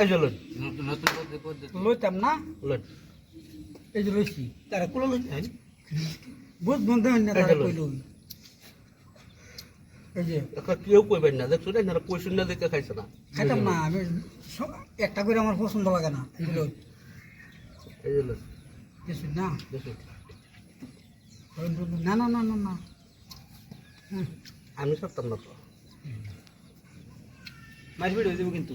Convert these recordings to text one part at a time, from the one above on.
এই যে লোন নতুন লইতাম না? লোন এই যে লইছি। তারা কুলো লোন নাই? বুঝ বন্ধ হইন না তারা। কইল। এই যে। কেউ কইবেন না দেখছ না? পয়সা না দেখে খাইছে না? খাইতাম না আমি একটা করে আমার পছন্দ লাগে না। এই যে লই। এই যে লোন কিছু না? না না না না না। হুম, আমি সরতাম না তো। হয়ে যাব কিন্তু।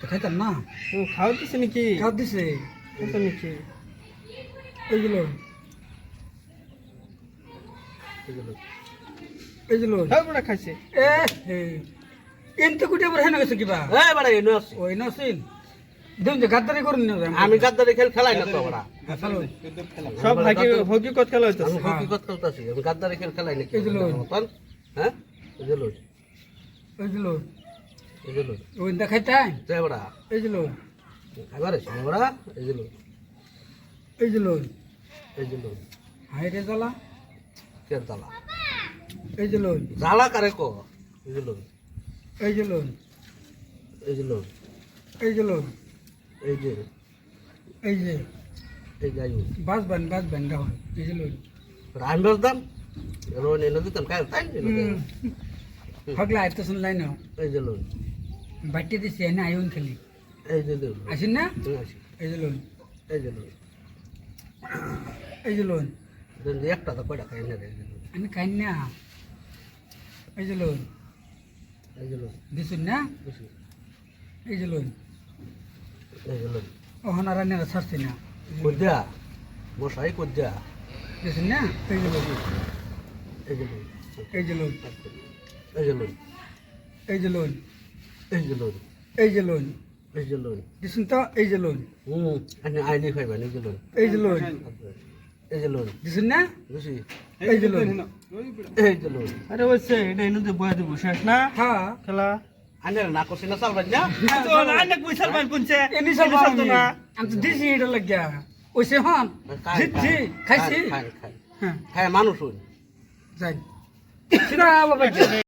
তো খাইতাম না। ও খাওয়া দিছে নাকি? খাওয়া দিছে কত নাকি? এইগুলো। এইগুলো। খাইছে। এ হে। এনতে কুটি আবার হেন গেছে কিবা? এই বাড়া এনে আছে ওই নসিন দেখুন যে গাদ্দারি করুন না আমি গাদ্দারি খেল খেলাই না তো বাড়া। সব ভাগে হকিকত খেলা হইতো হকিকত খেলতেছি? আমি গাদ্দারি খেল খেলাই নাকি? এই যে হ্যাঁ? এইগুলো। এগুলো ওই দেখাই তাই চেবড়া এগুলো খাবার চেবড়া এগুলো এগুলো এগুলো হাইরে জ্বালা কেন জ্বালা এগুলো জ্বালা কারে কো এগুলো এগুলো এগুলো এগুলো এই যে এই যে এই যাই বাস বান বাস বান দাও এগুলো রান্ডর দাম রোন এনে দিতাম কাল তাই ফাগলা আইতেছেন লাইন এই যে লোন বাটি দিছি এনে আইন খেলি এই যে আসিন না এই যে লোন এই যে লোন এই যে লোন একটা তো কয়টা খাই না আমি খাই না এই যে লোন এই যে লোন দিছুন না এই যে লোন এই যে লোন ওখানে রান্নারা ছাড়ছি না কদ্যা মশাই কদ্যা দিছুন না এই যে লোন এই যে লোন এই যে লোন এই যে লোন এই যে লোন এই যে লোন এই যে লোন এই যে লোন দিছুন তো এই যে লোন হুম আপনি আইনি খাইবেন এই যে লোন এই যে লোন এই যে লোন দিছুন না? বুঝছি এই যে লোন এই যে লোন আরে হইছে এটা এনে দে বয়া দেবো শেষ না? হ্যাঁ। খেলা। আনে না করছি না চাল না তো অনেক পয়সা পান কোনছে এনি সব না। আমি তো দিছি এটা লাগিয়া। হন জিতছি খাইছি। খাই খাই হ্যাঁ। মানুষ হই। যাই। সেটা বাবা